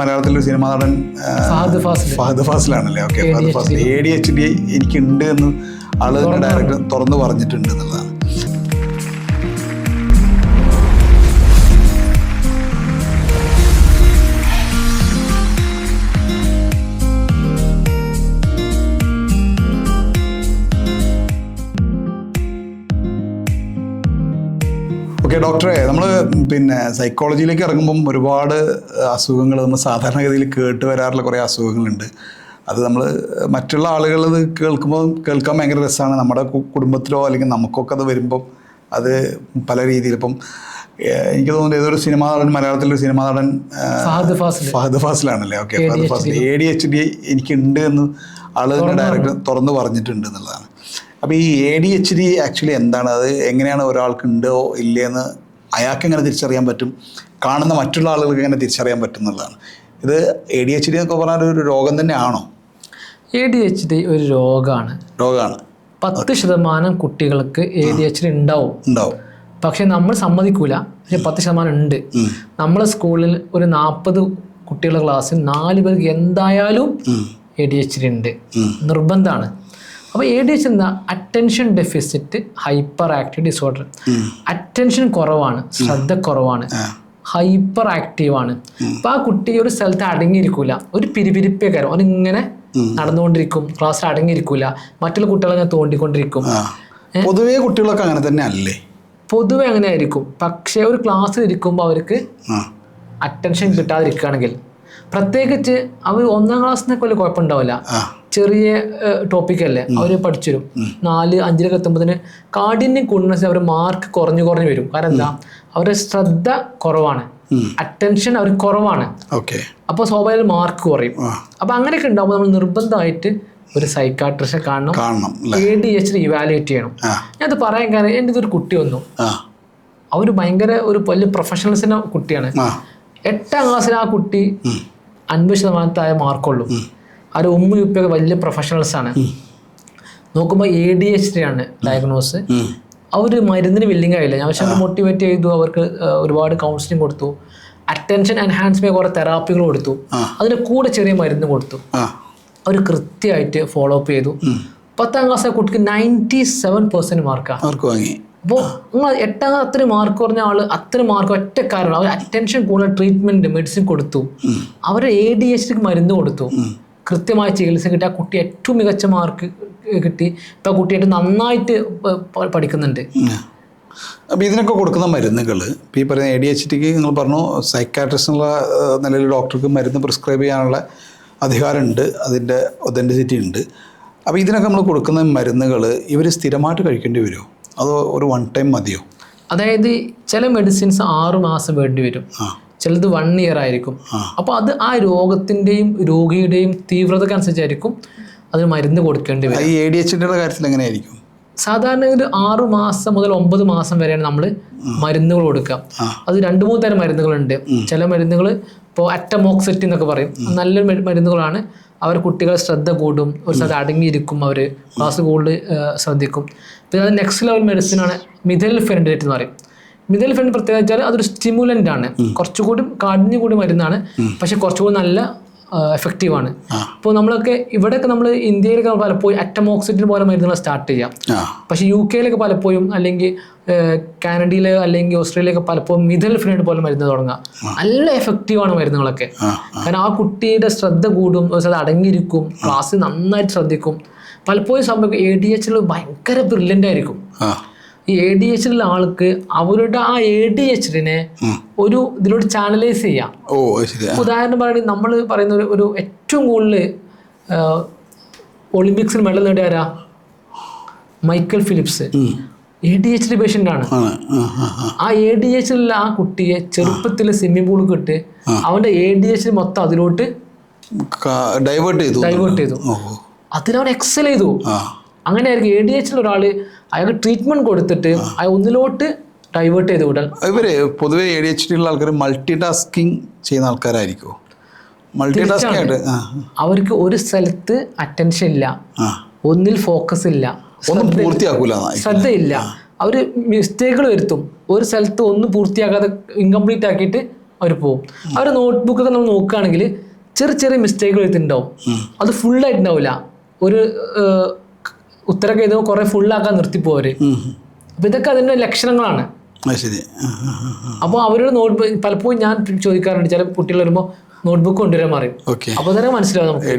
മലയാളത്തിലെ സിനിമ നടൻ Fahad ഫാസിലാണല്ലേ? Okay Fahad Fasil A D H D എനിക്കുണ്ട് എന്ന് ആൾ ഡയറക്ടർ തുറന്നു പറഞ്ഞിട്ടുണ്ട് എന്നുള്ളതാണ്. ഓക്കെ ഡോക്ടറെ നമ്മൾ പിന്നെ സൈക്കോളജിയിലേക്ക് ഇറങ്ങുമ്പം ഒരുപാട് അസുഖങ്ങൾ നമ്മൾ സാധാരണഗതിയിൽ കേട്ട് വരാറുള്ള കുറേ അസുഖങ്ങളുണ്ട്. അത് നമ്മൾ മറ്റുള്ള ആളുകൾ ഇത് കേൾക്കുമ്പോൾ കേൾക്കാൻ ഭയങ്കര രസമാണ് നമ്മുടെ കുടുംബത്തിലോ അല്ലെങ്കിൽ നമുക്കൊക്കെ അത് വരുമ്പം അത് പല രീതിയിൽ ഇപ്പം എനിക്ക് തോന്നുന്നു ഏതൊരു സിനിമാ നടൻ മലയാളത്തിലൊരു സിനിമാ നടൻ Fahad Fasil Fahad ഫാസിലാണല്ലേ? Okay Fahad Fasil A D H D എനിക്കുണ്ട് എന്ന് ആൾ ഡയറക്ടർ തുറന്നു പറഞ്ഞിട്ടുണ്ട് എന്നുള്ളതാണ്. അപ്പോൾ ഈ A D H D actually എന്താണ്? അത് എങ്ങനെയാണ് ഒരാൾക്ക് ഉണ്ടോ ഇല്ലയെന്ന് അയാൾക്ക് എങ്ങനെ തിരിച്ചറിയാൻ പറ്റും? കാണുന്ന മറ്റുള്ള ആളുകൾക്ക് എങ്ങനെ തിരിച്ചറിയാൻ പറ്റും എന്നുള്ളതാണ്. ഇത് എ ഡി എച്ച് ഡി എന്നൊക്കെ പറഞ്ഞാൽ ഒരു രോഗം തന്നെയാണോ? എ ഡി എച്ച് ഡി ഒരു രോഗമാണ് രോഗമാണ് പത്ത് ശതമാനം കുട്ടികൾക്ക് എ ഡി എച്ച് ഡി ഉണ്ടാവും. ഉണ്ടാവും. പക്ഷെ നമ്മൾ സമ്മതിക്കൂല. പക്ഷെ പത്ത് ശതമാനം ഉണ്ട്. നമ്മളെ സ്കൂളിൽ ഒരു നാൽപ്പത് കുട്ടികളുടെ ക്ലാസ്സിൽ നാല് പേർക്ക് എന്തായാലും. എ ഡി എച്ച് ഡി ഉണ്ട്. നിർബന്ധമാണ്. അപ്പോൾ എ ഡി എച്ച് എന്താ attention deficit hyper active disorder attention കുറവാണ് ശ്രദ്ധ കുറവാണ്. ഹൈപ്പർ ആക്റ്റീവ് ആണ്. അപ്പൊ ആ കുട്ടി ഒരു സ്ഥലത്ത് അടങ്ങിയിരിക്കൂല. ഒരു പിരിപിരിപ്പേ കാര്യം അവനിങ്ങനെ നടന്നുകൊണ്ടിരിക്കും ക്ലാസ്സിൽ അടങ്ങിയിരിക്കൂല. മറ്റുള്ള കുട്ടികളെ ഞാൻ തോണ്ടിക്കൊണ്ടിരിക്കും. പൊതുവേ കുട്ടികളൊക്കെ അങ്ങനെ തന്നെ അല്ലേ? പൊതുവെ അങ്ങനെ ആയിരിക്കും. പക്ഷേ ഒരു ക്ലാസ്സിൽ ഇരിക്കുമ്പോൾ അവർക്ക് അറ്റൻഷൻ കിട്ടാതിരിക്കുകയാണെങ്കിൽ പ്രത്യേകിച്ച് അവർ ഒന്നാം ക്ലാസ്സിനൊക്കെ വലിയ കുഴപ്പമുണ്ടാവില്ല. ചെറിയ ടോപ്പിക് അല്ലേ? അവർ പഠിച്ചു വരും നാല് അഞ്ചിലൊക്കെ എത്തുമ്പോഴത്തേന് കാഠിന്യം കൂടുന്ന അവർ മാർക്ക് കുറഞ്ഞു കുറഞ്ഞു വരും. കാരണം എന്താ? അവരുടെ ശ്രദ്ധ കുറവാണ്. അറ്റൻഷൻ അവർ കുറവാണ്. ഓക്കെ. അപ്പോൾ സ്വാഭാവിക മാർക്ക് കുറയും. അപ്പോൾ അങ്ങനെയൊക്കെ ഉണ്ടാകുമ്പോൾ നമ്മൾ നിർബന്ധമായിട്ട് ഒരു സൈക്കാട്രിസ്റ്റിനെ കാണണം. കാണണം എ ഡി എച്ച് ഇവാലുവേറ്റ് ചെയ്യണം. ഞാൻ ഞാനത് പറയാൻ കാരണം എന്റെ ഒരു കുട്ടി വന്നു. അവർ ഭയങ്കര ഒരു വലിയ പ്രൊഫഷണൽസിന്റെ കുട്ടിയാണ്. എട്ടാം ക്ലാസ്സിൽ ആ കുട്ടി അൻപത് ശതമാനത്തായ മാർക്കുള്ളൂ അവർ ഉമ്മ ഉപ്പയൊക്കെ വലിയ പ്രൊഫഷണൽസ് ആണ്. നോക്കുമ്പോൾ എ ഡി എച്ച് ഡി ആണ് ഡയഗ്നോസ്. അവർ മരുന്നിന് വില്ലിങ് ആയില്ല? ഞാൻ പക്ഷെ മോട്ടിവേറ്റ് ചെയ്തു. അവർക്ക് ഒരുപാട് കൗൺസിലിംഗ് കൊടുത്തു. അറ്റൻഷൻ എൻഹാൻസ്മെന്റ് കുറേ തെറാപ്പികൾ കൊടുത്തു. അതിന് കൂടെ ചെറിയ മരുന്ന് കൊടുത്തു. അവർ കൃത്യമായിട്ട് ഫോളോ അപ്പ് ചെയ്തു. പത്താം ക്ലാസ്സിലെ കുട്ടിക്ക് നയന്റി സെവൻ പെർസെന്റ് മാർക്കാണ് അപ്പോൾ നിങ്ങൾ എട്ടാം ക്ലാസ് അത്രയും മാർക്ക് കുറഞ്ഞ ആൾ അത്രയും മാർക്ക് ഒറ്റ കാരണം അവർ അറ്റൻഷൻ കൂടുതൽ ട്രീറ്റ്മെന്റ് മെഡിസിൻ കൊടുത്തു. അവർ എ ഡി എച്ച് ഡിക്ക് മരുന്ന് കൊടുത്തു. കൃത്യമായ ചികിത്സ കിട്ടി ആ കുട്ടി ഏറ്റവും മികച്ച മാർക്ക് കിട്ടി. ഇപ്പം ആ കുട്ടിയായിട്ട് നന്നായിട്ട് പഠിക്കുന്നുണ്ട്. അപ്പോൾ ഇതിനൊക്കെ കൊടുക്കുന്ന മരുന്നുകൾ ഇപ്പോൾ ഈ പറയുന്ന എ ഡി എച്ച് ടിക്ക് നിങ്ങൾ പറഞ്ഞു സൈക്കാട്രിസ്റ്റിനുള്ള നിലയിൽ ഡോക്ടർക്ക് മരുന്ന് പ്രിസ്ക്രൈബ് ചെയ്യാനുള്ള അധികാരമുണ്ട് അതിന്റെ ഒതന്റിസിറ്റി ഉണ്ട്. അപ്പോൾ ഇതിനൊക്കെ നമ്മൾ കൊടുക്കുന്ന മരുന്നുകൾ ഇവർ സ്ഥിരമായിട്ട് കഴിക്കേണ്ടി വരുമോ? അതോ ഒരു വൺ ടൈം മതിയോ? അതായത് ചില മെഡിസിൻസ് ആറ് മാസം വേണ്ടി വരും. ചിലത് വൺ ഇയർ ആയിരിക്കും. അപ്പോൾ അത് ആ രോഗത്തിന്റെയും രോഗിയുടെയും തീവ്രതയ്ക്ക് അനുസരിച്ചായിരിക്കും അതിന് മരുന്ന് കൊടുക്കേണ്ടി വരും ഈ എ ഡി എച്ച് കാര്യത്തിൽ എങ്ങനെയായിരിക്കും? സാധാരണ ഒരു ആറു മാസം മുതൽ ഒമ്പത് മാസം വരെയാണ് നമ്മൾ മരുന്നുകൾ കൊടുക്കുക. അത് രണ്ട് മൂന്ന് തരം മരുന്നുകളുണ്ട്. ചില മരുന്നുകൾ ഇപ്പോൾ അറ്റമോക്സെറ്റി എന്നൊക്കെ പറയും. നല്ല മരുന്നുകളാണ്. അവർ കുട്ടികളെ ശ്രദ്ധ കൂടും. ഒരു സ്ഥലത്ത് അടങ്ങിയിരിക്കും അവർ ക്ലാസ് കൂടുതൽ ശ്രദ്ധിക്കും. പിന്നെ അത് നെക്സ്റ്റ് ലെവൽ മെഡിസിനാണ് മിഥൽ ഫെൻഡേറ്റ് എന്ന് പറയും. മിഥൽ ഫെൻ പ്രത്യേകത വെച്ചാൽ അതൊരു സ്റ്റിമുലന്റ് ആണ്. കുറച്ചുകൂടി കാഠിന്യം കൂടി മരുന്നാണ് പക്ഷെ കുറച്ചുകൂടി നല്ല എഫക്റ്റീവ് ആണ്. ഇപ്പോൾ നമ്മളൊക്കെ ഇവിടെയൊക്കെ നമ്മൾ ഇന്ത്യയിലൊക്കെ പലപ്പോഴും അറ്റമോക്സിഡിൻ പോലെ മരുന്നുകൾ സ്റ്റാർട്ട് ചെയ്യാം. പക്ഷേ യു കെയിലൊക്കെ പലപ്പോഴും അല്ലെങ്കിൽ കാനഡയിൽ അല്ലെങ്കിൽ ഓസ്ട്രേലിയയിലൊക്കെ പലപ്പോഴും മിഥൽ പോലെ മരുന്ന് തുടങ്ങുക നല്ല എഫക്റ്റീവ് ആണ് മരുന്നുകളൊക്കെ. കാരണം ആ കുട്ടിയുടെ ശ്രദ്ധ കൂടും അത് അടങ്ങിയിരിക്കും ക്ലാസ്സിൽ നന്നായിട്ട് ശ്രദ്ധിക്കും. പലപ്പോഴും സംഭവിക്കും എ ഡി എച്ചിൽ ഭയങ്കര ബ്രില്യന്റ് ആയിരിക്കും. ഈ എ ഡി എച്ച് ഉള്ള ആൾക്ക് അവരുടെ ആ എ ഡി എച്ചിനെ ഒരു ഇതിലോട്ട് ചാനലൈസ് ചെയ്യാം. ഓ. ഉദാഹരണം പറയുകയാണെങ്കിൽ നമ്മൾ പറയുന്ന ഒരു ഒരു ഏറ്റവും കൂടുതൽ ഒളിമ്പിക്സിൽ മെഡൽ നേടിയ ആരാ? Michael Phelps. A D H D patient ആണ്. ആ എ ഡി എച്ചിലുള്ള ആ കുട്ടിയെ ചെറുപ്പത്തിൽ സ്വിമ്മിംഗ് പൂൾ കിട്ട് അവന്റെ എ ഡി എച്ച് മൊത്തം അതിലോട്ട് ഡൈവേർട്ട് ചെയ്തു. ഡൈവേർട്ട് ചെയ്തു. അതിനവൻ എക്സൽ ചെയ്തു. അങ്ങനെ ആയിരിക്കും എ ഡി എച്ചിൽ ഒരാൾ അയാൾക്ക് ട്രീറ്റ്മെന്റ് കൊടുത്തിട്ട് അയാൾ ഒന്നിലോട്ട് ഡൈവേർട്ട് ചെയ്ത് വിടാൻ ഇവർ പൊതുവെ എ ഡി എച്ച് ഡി ഉള്ള ആൾക്കാർ മൾട്ടി ടാസ്കിങ് ചെയ്യുന്ന ആൾക്കാരായിരിക്കുമോ മൾട്ടി ടാസ്കിങ് ആയിട്ട് അവർക്ക് ഒരു സ്ഥലത്ത് അറ്റൻഷൻ ഇല്ല. ഒന്നിൽ ഫോക്കസ് ഇല്ല. ഒന്നും പൂർത്തിയാക്കൂല. ശ്രദ്ധയില്ല. അവർ മിസ്റ്റേക്കുകൾ വരുത്തും. ഒരു സ്ഥലത്ത് ഒന്നും പൂർത്തിയാക്കാതെ ഇൻകംപ്ലീറ്റ് ആക്കിയിട്ട് അവർ പോകും അവർ നോട്ട്ബുക്കൊക്കെ നമ്മൾ നോക്കുകയാണെങ്കിൽ ചെറിയ ചെറിയ മിസ്റ്റേക്കുകൾ വരുത്തിണ്ടാവും. അത് ഫുള്ളായിട്ടുണ്ടാവില്ല ഒരു ഏഹ്, ഉത്തരമൊക്കെ എഴുതുമ്പോൾ കുറെ ഫുള്ളാക്കാൻ നിർത്തിപ്പോവര്. അപ്പൊ ഇതൊക്കെ അതിന്റെ ലക്ഷണങ്ങളാണ്. അപ്പൊ ശരി. അപ്പോൾ അവരുടെ നോട്ട്ബുക്ക് പലപ്പോഴും ഞാൻ ചോദിക്കാറുണ്ട് ചില കുട്ടികൾ വരുമ്പോൾ നോട്ട്ബുക്ക് കൊണ്ടുവരാൻ പറയും. അപ്പൊ അപ്പോൾ തന്നെ മനസ്സിലാവും നമുക്ക്.